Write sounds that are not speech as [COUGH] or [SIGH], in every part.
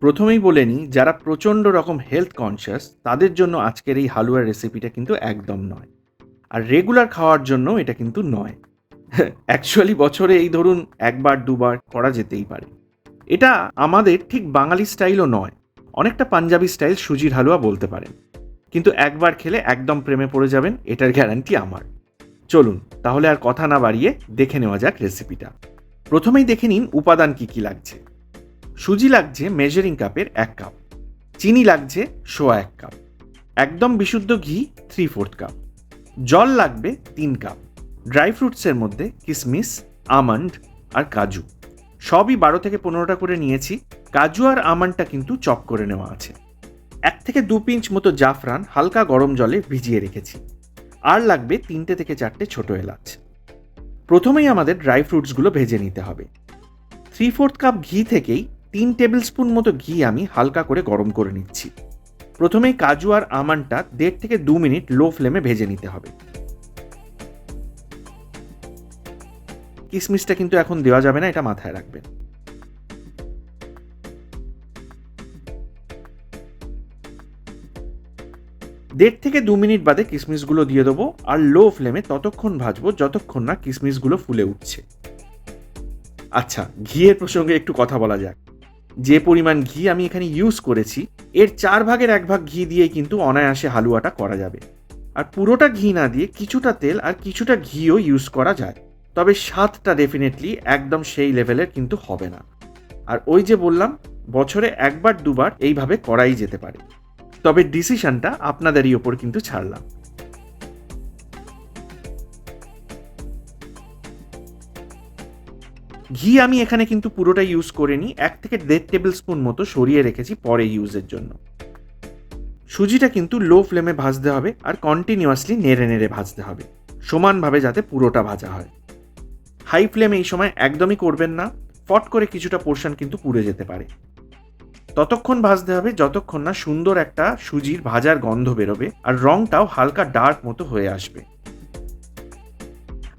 প্রথমেই বলে নিই, যারা প্রচণ্ড রকম হেলথ কনসিয়াস তাদের জন্য আজকের এই হালুয়ার রেসিপিটা কিন্তু একদম নয়। আর রেগুলার খাওয়ার জন্য এটা কিন্তু নয়। [LAUGHS] অ্যাকচুয়ালি বছরে এই ধরুন একবার, দুবার করা যেতেই পারে। এটা আমাদের ঠিক বাঙালি স্টাইলও নয়। অনেকটা পাঞ্জাবি স্টাইল সুজির হালুয়া বলতে পারেন। কিন্তু একবার খেলে একদম প্রেমে পড়ে যাবেন, এটার গ্যারান্টি আমার। চলুন, তাহলে আর কথা না বাড়িয়ে দেখে নেওয়া যাক রেসিপিটা প্রথমেই দেখে নিন উপাদান কি কি লাগছে। সুজি লাগছে মেজারিং কাপের এক কাপ চিনি লাগছে সোয়া এক কাপ একদম বিশুদ্ধ ঘি থ্রি ফোর্থ কাপ জল লাগবে তিন কাপ ড্রাই ফ্রুটসের মধ্যে কিশমিশ আমন্ড আর কাজু। সবই বারো থেকে পনেরোটা করে নিয়েছি, কাজু আর আমন্ডটা কিন্তু চপ করে নেওয়া আছে। এক থেকে দু পিঞ্চ মতো জাফরান হালকা গরম জলে ভিজিয়ে রেখেছি, আর লাগবে তিনটে থেকে চারটে ছোট এলাচ। প্রথমেই আমাদের ড্রাই ফ্রুটসগুলো ভেজে নিতে হবে। থ্রি ফোর্থ কাপ ঘি থেকেই তিন টেবিল স্পুন মতো ঘি আমি হালকা করে গরম করে নিচ্ছি। প্রথমেই কাজু আর আমন্ডটা দেড় থেকে দু মিনিট লো ফ্লেমে ভেজে নিতে হবে। কিশমিশটা কিন্তু এখন দেওয়া যাবে না, এটা মাথায় রাখবেন। দেড় থেকে দু মিনিট বাদে কিশমিশগুলো দিয়ে দেবো আর লো ফ্লেমে ততক্ষণ ভাজবো যতক্ষণ না কিশমিশগুলো ফুলে উঠছে। আচ্ছা ঘিয়ের প্রসঙ্গে একটু কথা বলা যাক। যে পরিমাণ ঘি আমি এখানে ইউজ করেছি, এর চার ভাগের এক ভাগ ঘি দিয়ে কিন্তু অনায়াসে হালুয়াটা করা যাবে। আর পুরোটা ঘি না দিয়ে কিছুটা তেল আর কিছুটা ঘিও ইউজ করা যায়। তবে স্বাদটা ডেফিনেটলি একদম সেই লেভেলের কিন্তু হবে না। আর ওই যে বললাম, বছরে একবার দুবার এইভাবে করাই যেতে পারে। তবে ডিসিশনটা আপনাদেরই ওপর কিন্তু ছাড়লাম। ঘি আমি এখানে কিন্তু পুরোটা ইউজ করিনি। এক থেকে দেড় টেবিল স্পুন মতো সরিয়ে রেখেছি পরে ইউজের জন্য। সুজিটা কিন্তু লো ফ্লেমে ভাজতে হবে আর কন্টিনিউয়াসলি নেড়ে নেড়ে ভাজতে হবে। সমানভাবে যাতে পুরোটা ভাজা হয়। হাই ফ্লেমে এই সময় একদমই করবেন না। ফট করে কিছুটা পোর্শন কিন্তু পুড়ে যেতে পারে। ততক্ষণ ভাজতে হবে যতক্ষণ না সুন্দর একটা সুজির ভাজার গন্ধ বেরোবে আর রংটাও হালকা ডার্ক মতো হয়ে আসবে।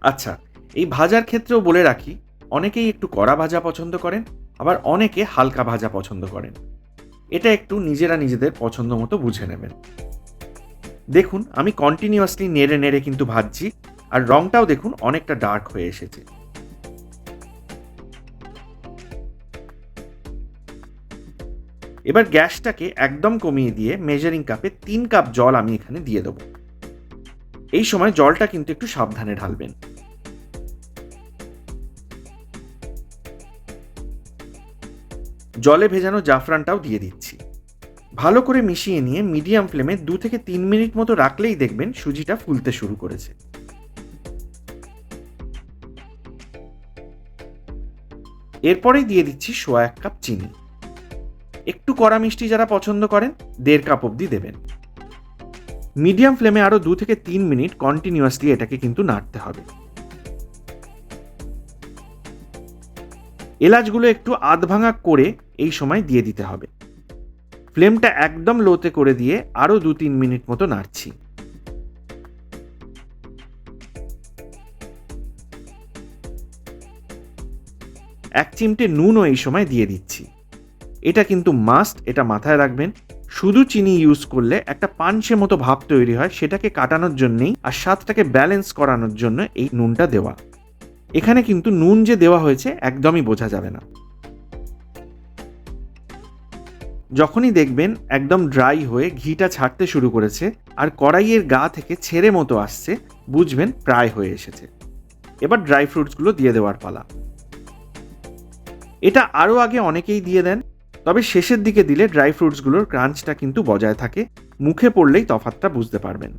আচ্ছা এই ভাজার ক্ষেত্রেও বলে রাখি অনেকেই একটু কড়া ভাজা পছন্দ করেন, আবার অনেকে হালকা ভাজা পছন্দ করেন। এটা একটু নিজেরা নিজেদের পছন্দ মতো বুঝে নেবেন। দেখুন, আমি কন্টিনিউয়াসলি নেড়ে নেড়ে কিন্তু ভাজছি, আর রংটাও দেখুন অনেকটা ডার্ক হয়ে এসেছে। এবার গ্যাসটাকে একদম কমিয়ে দিয়ে মেজারিং কাপে তিন কাপ জল আমি এখানে দিয়ে দেবো। এই সময় জলটা কিন্তু একটু সাবধানে ঢালবেন। জলে ভেজানো জাফরানটাও দিয়ে দিচ্ছি। ভালো করে মিশিয়ে নিয়ে মিডিয়াম ফ্লেমে দু থেকে তিন মিনিট মতো রাখলেই দেখবেন সুজিটা ফুলতে শুরু করেছে। এরপরেই দিয়ে দিচ্ছি সোয়া এক কাপ চিনি। একটু কড়া মিষ্টি যারা পছন্দ করেন, দেড় কাপ অবধি দেবেন। মিডিয়াম ফ্লেমে আরও দু থেকে তিন মিনিট কন্টিনিউয়াসলি এটাকে কিন্তু নাড়তে হবে। এলাচগুলো একটু আধ ভাঙা করে এই সময় দিয়ে দিতে হবে। ফ্লেমটা একদম লোতে করে দিয়ে আরও দু তিন মিনিট মতো নাড়ছি। এক চিমটে নুনও এই সময় দিয়ে দিচ্ছি। এটা কিন্তু মাস্ট, এটা মাথায় রাখবেন। শুধু চিনি ইউজ করলে একটা পানসে মতো ভাব তৈরি হয়, সেটাকে কাটানোর জন্যেই আর স্বাদটাকে ব্যালেন্স করানোর জন্য এই নুনটা দেওয়া। এখানে কিন্তু নুন যে দেওয়া হয়েছে একদমই বোঝা যাবে না। যখনই দেখবেন একদম ড্রাই হয়ে ঘিটা ছাড়তে শুরু করেছে আর কড়াইয়ের গা থেকে ছেড়ে মতো আসছে, বুঝবেন প্রায় হয়ে এসেছে। এবার ড্রাই ফ্রুটসগুলো দিয়ে দেওয়ার পালা। এটা আরও আগে অনেকেই দিয়ে দেন, তবে শেষের দিকে দিলে ড্রাই ফ্রুটসগুলোর ক্রাঞ্চটা কিন্তু বজায় থাকে, মুখে পড়লেই তফাতটা বুঝতে পারবেন।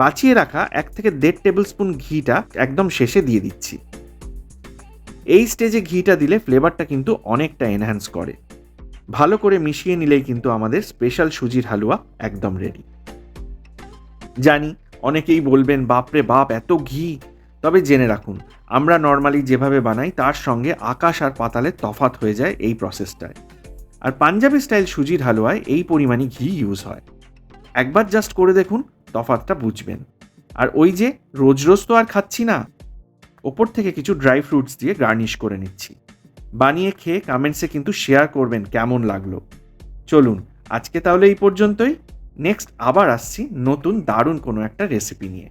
বাঁচিয়ে রাখা এক থেকে দেড় টেবিল স্পুন ঘিটা একদম শেষে দিয়ে দিচ্ছি। এই স্টেজে ঘিটা দিলে ফ্লেভারটা কিন্তু অনেকটা এনহ্যান্স করে। ভালো করে মিশিয়ে নিলেই কিন্তু আমাদের স্পেশাল সুজির হালুয়া একদম রেডি জানি অনেকেই বলবেন, বাপরে বাপ, এত ঘি! তবে জেনে রাখুন, আমরা নর্মালি যেভাবে বানাই তার সঙ্গে আকাশ আর পাতালের তফাত হয়ে যায় এই প্রসেসটায় আর পাঞ্জাবি স্টাইল সুজির হালুয়ায় এই পরিমাণই ঘি ইউজ হয়। একবার জাস্ট করে দেখুন তফাৎটা বুঝবেন। আর ওই যে রোজ রোজ তো আর খাচ্ছি না, ওপর থেকে কিছু ড্রাই ফ্রুটস দিয়ে গার্নিশ করে নিচ্ছি। বানিয়ে খেয়ে কমেন্টসে কিন্তু শেয়ার করবেন কেমন লাগল। চলুন, আজকে তাহলে এই পর্যন্তই। নেক্সট আবার আসছি নতুন দারুণ কোনো একটা রেসিপি নিয়ে।